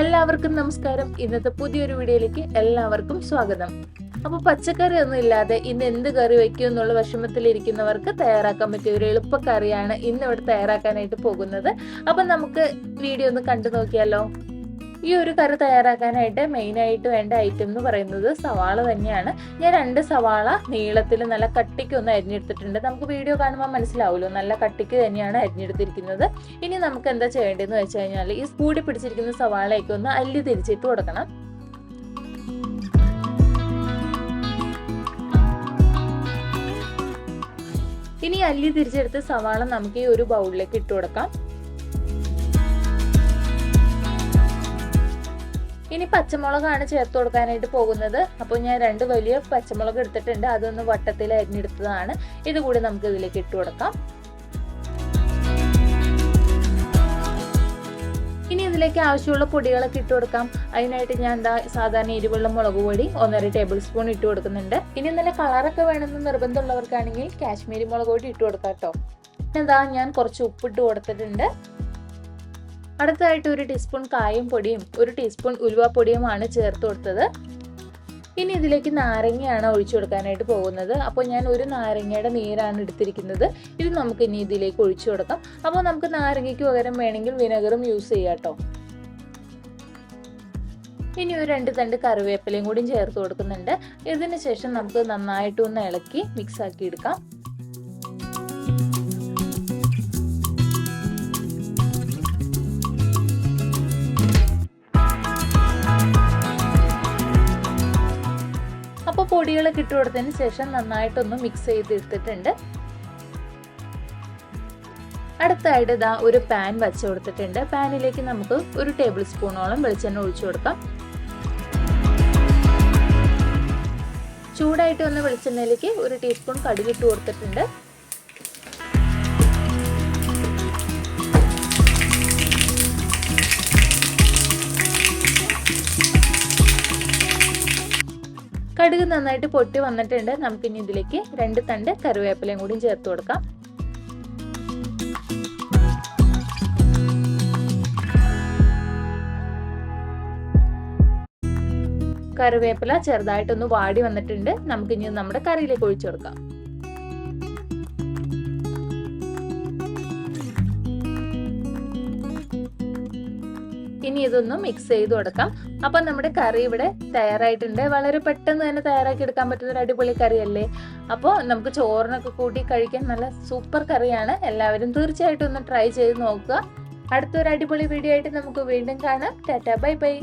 എല്ലാവർക്കും നമസ്കാരം. ഇന്നത്തെ പുതിയൊരു വീഡിയോയിലേക്ക് എല്ലാവർക്കും സ്വാഗതം. അപ്പൊ പച്ചക്കറി ഒന്നും ഇല്ലാതെ ഇന്ന് എന്ത് കറി വെക്കും എന്നുള്ള വിഷമത്തിലിരിക്കുന്നവർക്ക് തയ്യാറാക്കാൻ പറ്റിയ ഒരു എളുപ്പക്കറിയാണ് ഇന്ന് ഇവിടെ തയ്യാറാക്കാനായിട്ട് പോകുന്നത്. അപ്പൊ നമുക്ക് വീഡിയോ ഒന്ന് കണ്ടു നോക്കിയാലോ? ഈ ഒരു കറി തയ്യാറാക്കാനായിട്ട് മെയിൻ ആയിട്ട് വേണ്ട ഐറ്റം എന്ന് പറയുന്നത് സവാള തന്നെയാണ്. ഞാൻ രണ്ട് സവാള നീളത്തിൽ നല്ല കട്ടിക്ക് ഒന്ന് അരിഞ്ഞെടുത്തിട്ടുണ്ട്. നമുക്ക് വീഡിയോ കാണുമ്പോൾ മനസ്സിലാവുമല്ലോ. നല്ല കട്ടിക്ക് തന്നെയാണ് അരിഞ്ഞെടുത്തിരിക്കുന്നത്. ഇനി നമുക്ക് എന്താ ചെയ്യേണ്ടതെന്ന് വെച്ച് കഴിഞ്ഞാൽ ഈ കൂടി പിടിച്ചിരിക്കുന്ന സവാളയൊക്കെ ഒന്ന് അല്ലി തിരിച്ചിട്ട് കൊടുക്കണം. ഇനി അല്ലി തിരിച്ചെടുത്ത് സവാള നമുക്ക് ഈ ഒരു ബൗളിലേക്ക് ഇട്ട് കൊടുക്കാം. പച്ചമുളകാണ് ചേർത്ത് കൊടുക്കാനായിട്ട് പോകുന്നത്. അപ്പോൾ ഞാൻ രണ്ട് വലിയ പച്ചമുളക് എടുത്തിട്ടുണ്ട്. അതൊന്ന് വട്ടത്തിൽ അരിഞ്ഞെടുത്തതാണ്. ഇതുകൂടി നമുക്ക് ഇതിലേക്ക് ഇട്ട് കൊടുക്കാം. ഇനി ഇതിലേക്ക് ആവശ്യമുള്ള പൊടികളൊക്കെ ഇട്ട് കൊടുക്കാം. അതിനായിട്ട് ഞാൻ എന്താ സാധാരണ ഇരുവെള്ളം മുളക് പൊടി ഒന്നര ടേബിൾ സ്പൂൺ ഇട്ട് കൊടുക്കുന്നുണ്ട്. ഇനി നല്ല കളറൊക്കെ വേണമെന്ന് നിർബന്ധമുള്ളവർക്കാണെങ്കിൽ കാശ്മീരി മുളക് പൊടി ഇട്ട് കൊടുക്കാം കേട്ടോ. എന്താ ഞാൻ കുറച്ച് ഉപ്പിട്ട് കൊടുത്തിട്ടുണ്ട്. അടുത്തതായിട്ട് ഒരു ടീസ്പൂൺ കായം പൊടിയും ഒരു ടീസ്പൂൺ ഉലുവാപ്പൊടിയുമാണ് ചേർത്ത് കൊടുത്തത്. ഇനി ഇതിലേക്ക് നാരങ്ങയാണ് ഒഴിച്ചു കൊടുക്കാനായിട്ട് പോകുന്നത്. അപ്പോൾ ഞാൻ ഒരു നാരങ്ങയുടെ നീരാണ് എടുത്തിരിക്കുന്നത്. ഇത് നമുക്ക് ഇനി ഇതിലേക്ക് ഒഴിച്ചു കൊടുക്കാം. അപ്പോൾ നമുക്ക് നാരങ്ങയ്ക്ക് പകരം വേണമെങ്കിൽ വിനെഗറും യൂസ് ചെയ്യാം കേട്ടോ. ഇനി ഒരു രണ്ട് തണ്ട് കറിവേപ്പിലയും കൂടി ചേർത്ത് കൊടുക്കുന്നുണ്ട്. ഇതിന് ശേഷം നമുക്ക് നന്നായിട്ടൊന്ന് ഇളക്കി മിക്സ് ആക്കി എടുക്കാം. അപ്പോൾ കിട്ടുകൊടുത്തതിന് ശേഷം നന്നായിട്ടൊന്ന് മിക്സ് ചെയ്തെടുത്തിട്ടുണ്ട്. അടുത്തായിട്ട് ഇതാ ഒരു പാൻ വച്ച് കൊടുത്തിട്ടുണ്ട്. പാനിലേക്ക് നമുക്ക് ഒരു ടേബിൾ സ്പൂണോളം വെളിച്ചെണ്ണ ഒഴിച്ചു കൊടുക്കാം. ചൂടായിട്ട് വന്ന വെളിച്ചെണ്ണയിലേക്ക് ഒരു ടീസ്പൂൺ കടുകിട്ട് കൊടുത്തിട്ടുണ്ട്. കടുക് നന്നായിട്ട് പൊട്ടി വന്നിട്ടുണ്ട്. നമുക്കിനി ഇതിലേക്ക് രണ്ട് തണ്ട് കറിവേപ്പിലയും കൂടി ചേർത്ത് കൊടുക്കാം. കറിവേപ്പില ചെറുതായിട്ടൊന്ന് വാടി വന്നിട്ടുണ്ട്. നമുക്കിനി നമ്മുടെ കറിയിലേക്ക് ഒഴിച്ചു കൊടുക്കാം. ഇനി ഇതൊന്ന് മിക്സ് ചെയ്ത് കൊടുക്കാം. അപ്പൊ നമ്മുടെ കറി ഇവിടെ തയ്യാറായിട്ടുണ്ട്. വളരെ പെട്ടെന്ന് തന്നെ തയ്യാറാക്കി എടുക്കാൻ പറ്റുന്ന ഒരു അടിപൊളി കറിയല്ലേ? അപ്പോൾ നമുക്ക് ചോറിനൊക്കെ കൂട്ടി കഴിക്കാൻ നല്ല സൂപ്പർ കറിയാണ്. എല്ലാവരും തീർച്ചയായിട്ടും ഒന്ന് ട്രൈ ചെയ്ത് നോക്കുക. അടുത്തൊരു അടിപൊളി വീഡിയോ ആയിട്ട് നമുക്ക് വീണ്ടും കാണാം. Tata bye bye.